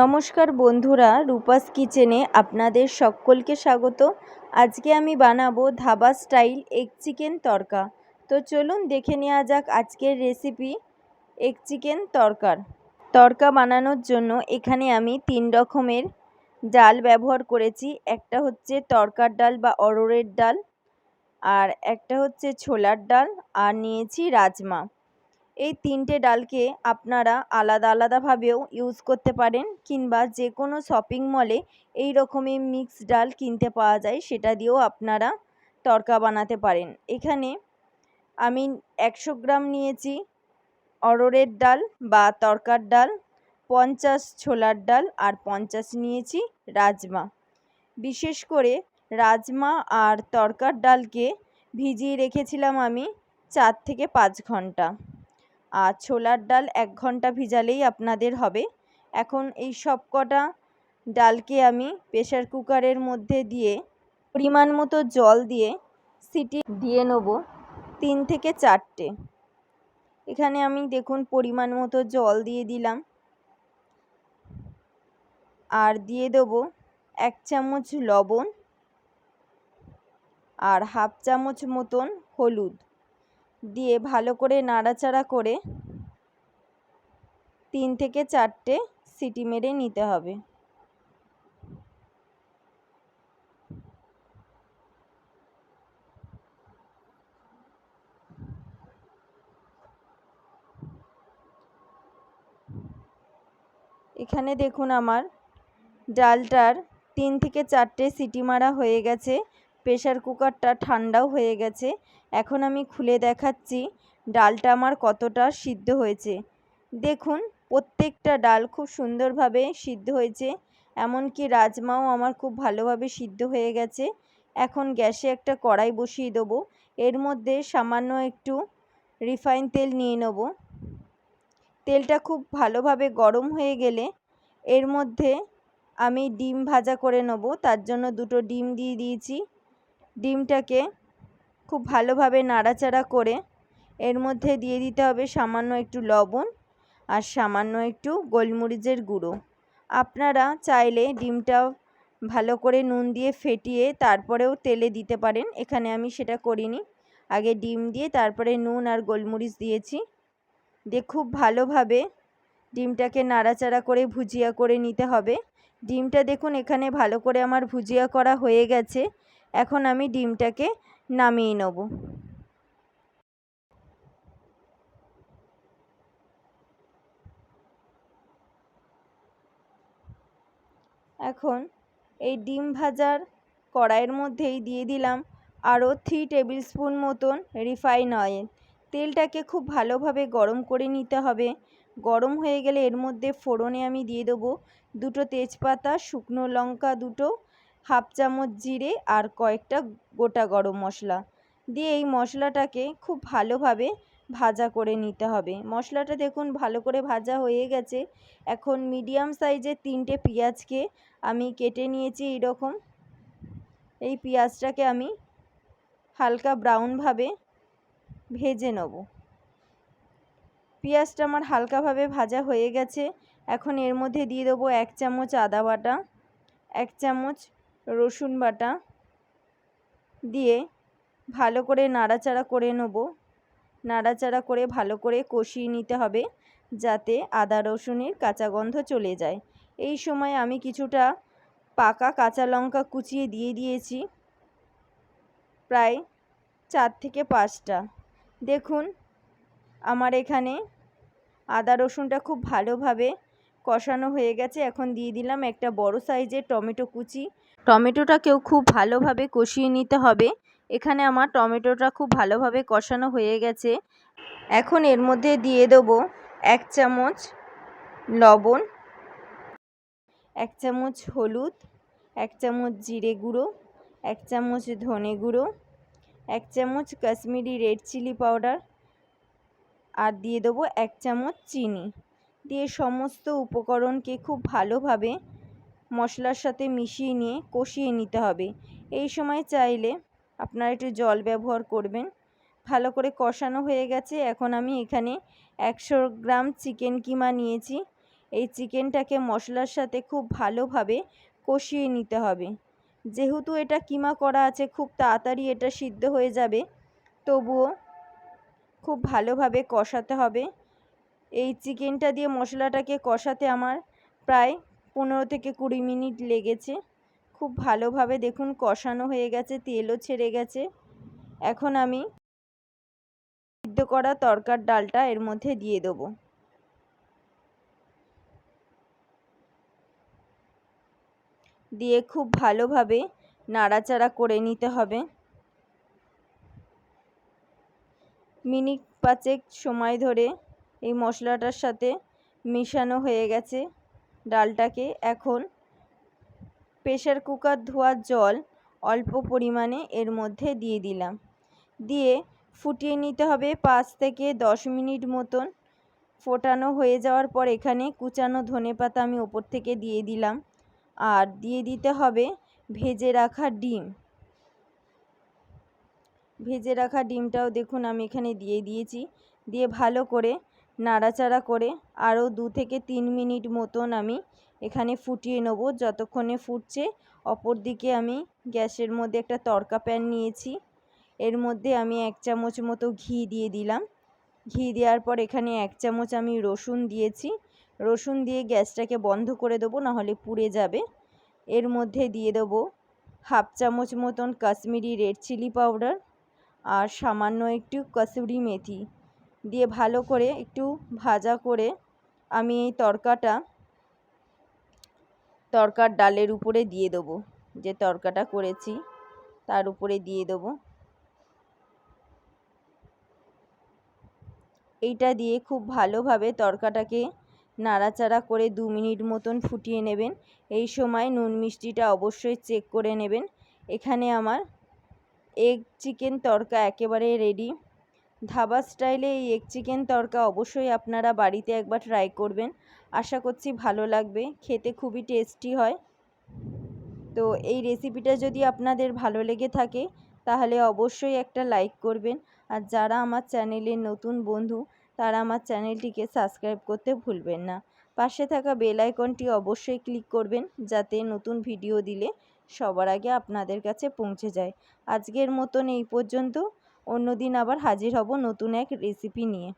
নমস্কার বন্ধুরা, রূপাস কিচেনে আপনাদের সকলকে স্বাগত। আজকে আমি বানাবো dhaba style egg chicken tadka. তো চলুন দেখে নেওয়া যাক আজকের রেসিপি এগ চিকেন তরকার। তরকা বানানোর জন্য এখানে আমি তিন রকমের ডাল ব্যবহার করেছি। একটা হচ্ছে তরকার ডাল বা অরড়ের ডাল, আর একটা হচ্ছে ছোলার ডাল, আর নিয়েছি রাজমা। এই তিনটে ডালকে আপনারা আলাদা আলাদাভাবেও ইউজ করতে পারেন কিংবা যে কোনো শপিং মলে এই রকমই মিক্স ডাল কিনতে পাওয়া যায়, সেটা দিয়েও আপনারা তরকা বানাতে পারেন। এখানে আমি একশো গ্রাম নিয়েছি অরড়ের ডাল বা তরকার ডাল, পঞ্চাশ ছোলার ডাল আর পঞ্চাশ নিয়েছি রাজমা। বিশেষ করে রাজমা আর তরকার ডালকে ভিজিয়ে রেখেছিলাম আমি চার থেকে পাঁচ ঘণ্টা। আর ছোলার ডাল এক ঘণ্টা ভিজালেই আপনাদের হবে। এখন এই সব কটা ডালকে আমি প্রেশার কুকারের মধ্যে দিয়ে পরিমাণ মতো জল দিয়ে সিটি দিয়ে নেব তিন থেকে চারটে। এখানে আমি দেখুন পরিমাণ মতো জল দিয়ে দিলাম। আর দিয়ে দেবো এক চামচ লবণ আর হাফ চামচ মতন হলুদ। দিয়ে ভালো করে নাড়াচাড়া করে তিন থেকে চারটে সিটি মেরে নিতে হবে। এখানে দেখুন আমার ডালটার তিন থেকে চারটে সিটি মারা হয়ে গেছে। প্রেশার কুকারটা ঠান্ডাও হয়ে গেছে। এখন আমি খুলে দেখাচ্ছি ডালটা আমার কতটা সিদ্ধ হয়েছে। দেখুন, প্রত্যেকটা ডাল খুব সুন্দরভাবে সিদ্ধ হয়েছে, এমনকি রাজমাও আমার খুব ভালোভাবে সিদ্ধ হয়ে গেছে। এখন গ্যাসে একটা কড়াই বসিয়ে দেবো। এর মধ্যে সামান্য একটু রিফাইন তেল নিয়ে নেব। তেলটা খুব ভালোভাবে গরম হয়ে গেলে এর মধ্যে আমি ডিম ভাজা করে নেব। তার জন্য দুটো ডিম দিয়ে দিয়েছি। ডিমটাকে খুব ভালোভাবে নাড়াচাড়া করে এর মধ্যে দিয়ে দিতে হবে সামান্য একটু লবণ আর সামান্য একটু গোলমরিচের গুঁড়ো। আপনারা চাইলে ডিমটা ভালো করে নুন দিয়ে ফেটিয়ে তারপরেও তেলে দিতে পারেন। এখানে আমি সেটা করিনি। আগে ডিম দিয়ে তারপরে নুন আর গোলমরিচ দিয়েছি। দিয়ে খুব ভালোভাবে ডিমটাকে নাড়াচাড়া করে ভুজিয়া করে নিতে হবে। ডিমটা দেখুন এখানে ভালো করে আমার ভুজিয়া করা হয়ে গেছে। এখন আমি ডিমটাকে নামিয়ে নেব। এখন এই ডিম ভাজার কড়াইয়ের মধ্যেই দিয়ে দিলাম আরও থ্রি টেবিল স্পুন মতন রিফাইন অয়েল তেলটাকে খুব ভালোভাবে গরম করে নিতে হবে। গরম হয়ে গেলে এর মধ্যে ফোড়নে আমি দিয়ে দেবো দুটো তেজপাতা, শুকনো লঙ্কা দুটো হাফ চামচ জিরে আর কয়েকটা গোটা গরম মশলা। দিয়ে এই মশলাটাকে খুব ভালোভাবে ভাজা করে নিতে হবে। মশলাটা দেখুন ভালো করে ভাজা হয়ে গেছে। এখন মিডিয়াম সাইজের তিনটে পেঁয়াজকে আমি কেটে নিয়েছি এইরকম। এই পেঁয়াজটাকে আমি হালকা ব্রাউনভাবে ভেজে নেব। পেঁয়াজটা আমার হালকাভাবে ভাজা হয়ে গেছে। এখন এর মধ্যে দিয়ে দেবো এক চামচ আদা বাটা, এক চামচ রসুন বাটা দিয়ে ভালো করে নাড়াচাড়া করে নেব। নাড়াচাড়া করে ভালো করে কষিয়ে নিতে হবে যাতে আদা রসুনের কাঁচা গন্ধ চলে যায়। এই সময় আমি কিছুটা পাকা কাঁচা লঙ্কা কুচিয়ে দিয়ে দিয়েছি, প্রায় চার থেকে পাঁচটা। দেখুন, আমার এখানে আদা রসুনটা খুব ভালোভাবে কষানো হয়ে গেছে। এখন দিয়ে দিলাম একটা বড় সাইজের টমেটো কুচি। টমেটোটাকেও খুব ভালোভাবে কষিয়ে নিতে হবে। এখানে আমার টমেটোটা খুব ভালোভাবে কষানো হয়ে গেছে। এখন এর মধ্যে দিয়ে দেবো এক চামচ লবণ, এক চামচ হলুদ, এক চামচ জিরে গুঁড়ো, এক চামচ ধনে গুঁড়ো, এক চামচ কাশ্মীরি রেড চিলি পাউডার আর দিয়ে দেবো এক চামচ চিনি। দিয়ে সমস্ত উপকরণকে খুব ভালোভাবে মশলার সাথে মিশিয়ে নিয়ে কষিয়ে নিতে হবে। এই সময় চাইলে আপনারা একটু জল ব্যবহার করবেন। ভালো করে কষানো হয়ে গেছে। এখন আমি এখানে একশো গ্রাম চিকেন কিমা নিয়েছি। এই চিকেনটাকে মশলার সাথে খুব ভালোভাবে কষিয়ে নিতে হবে। যেহেতু এটা কিমা করা আছে, খুব তাড়াতাড়ি এটা সিদ্ধ হয়ে যাবে, তবুও খুব ভালোভাবে কষাতে হবে। এই চিকেনটা দিয়ে মশলাটাকে কষাতে আমার প্রায় পনেরো থেকে কুড়ি মিনিট লেগেছে। খুব ভালোভাবে দেখুন, কষানো হয়ে গেছে, তেলও ছেড়ে গেছে। এখন আমি সিদ্ধ করা তরকার ডালটা এর মধ্যে দিয়ে দেবো। দিয়ে খুব ভালোভাবে নাড়াচাড়া করে নিতে হবে। মিনিট পাঁচেক সময় ধরে এই মশলাটার সাথে মিশানো হয়ে গেছে। ডালটাকে এখন প্রেশার কুকার ধোয়ার জল অল্প পরিমাণে এর মধ্যে দিয়ে দিলাম। দিয়ে ফুটিয়ে নিতে হবে পাঁচ থেকে দশ মিনিট মতন। ফোটানো হয়ে যাওয়ার পর এখানে কুচানো ধনে পাতা আমি ওপর থেকে দিয়ে দিলাম। আর দিয়ে দিতে হবে ভেজে রাখা ডিম। ভেজে রাখা ডিমটাও দেখুন আমি এখানে দিয়ে দিয়েছি। দিয়ে ভালো করে নাড়াচাড়া করে আরও দু থেকে তিন মিনিট মতন আমি এখানে ফুটিয়ে নেব। যতক্ষণে ফুটছে অপর দিকে আমি গ্যাসের মধ্যে একটা তড়কা প্যান নিয়েছি। এর মধ্যে আমি এক চামচ মতো ঘি দিয়ে দিলাম। ঘি দেওয়ার পর এখানে এক চামচ আমি রসুন দিয়েছি। রসুন দিয়ে গ্যাসটাকে বন্ধ করে দেবো, নাহলে পুড়ে যাবে। এর মধ্যে দিয়ে দেবো হাফ চামচ মতন কাশ্মীরি রেড চিলি পাউডার আর সামান্য একটু কসুরি মেথি। দিয়ে ভালো করে একটু ভাজা করে আমি এই তরকাটা, তরকার ডালের উপরে দিয়ে দেবো। যে তরকাটা করেছি তার উপরে দিয়ে দেবো। এইটা দিয়ে খুব ভালোভাবে তরকাটাকে নাড়াচাড়া করে দু মিনিট মতন ফুটিয়ে নেবেন। এই সময় নুন মিষ্টিটা অবশ্যই চেক করে নেবেন। এখানে আমার এগ চিকেন তরকা একেবারে রেডি ধাবা স্টাইলে এই এগ চিকেন তরকা অবশ্যই আপনারা বাড়িতে একবার ট্রাই করবেন। আশা করছি ভালো লাগবে, খেতে খুবই টেস্টি হয়। তো এই রেসিপিটা যদি আপনাদের ভালো লেগে থাকে, তাহলে অবশ্যই একটা লাইক করবেন। আর যারা আমার চ্যানেলের নতুন বন্ধু, তারা আমার চ্যানেলটিকে সাবস্ক্রাইব করতে ভুলবেন না। পাশে থাকা বেল আইকনটি অবশ্যই ক্লিক করবেন, যাতে নতুন ভিডিও দিলে সবার আগে আপনাদের কাছে পৌঁছে যায়। আজকের মতন এই পর্যন্ত। অন্য দিন আবার হাজির হব নতুন এক রেসিপি নিয়ে।